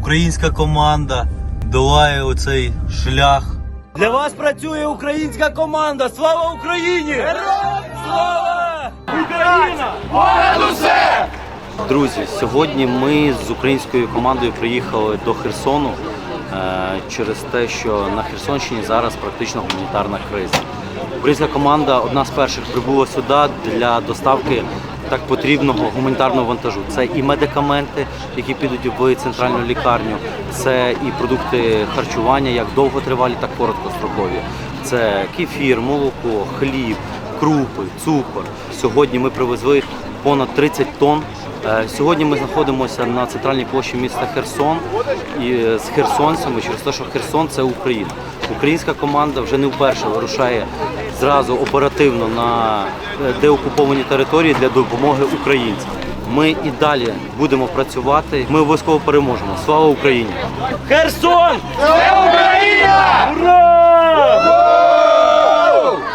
українська команда долає оцей шлях. Для вас працює українська команда. Слава Україні! Героям слава! Україна! Друзі, сьогодні ми з українською командою приїхали до Херсону е, через те, що на Херсонщині зараз практично гуманітарна криза. Українська команда одна з перших прибула сюди для доставки так потрібного гуманітарного вантажу. Це і медикаменти, які підуть в центральну лікарню, це і продукти харчування, як довготривалі, так короткострокові. Це кефір, молоко, хліб, крупи, цукор. Сьогодні ми привезли понад 30 тонн. Е, Сьогодні ми знаходимося на центральній площі міста Херсон і з херсонцями через те, що Херсон це Україна. Українська команда вже не вперше вирушає зразу оперативно на е, деокуповані території для допомоги українцям. Ми і далі будемо працювати. Ми обов'язково переможемо. Слава Україні! Херсон!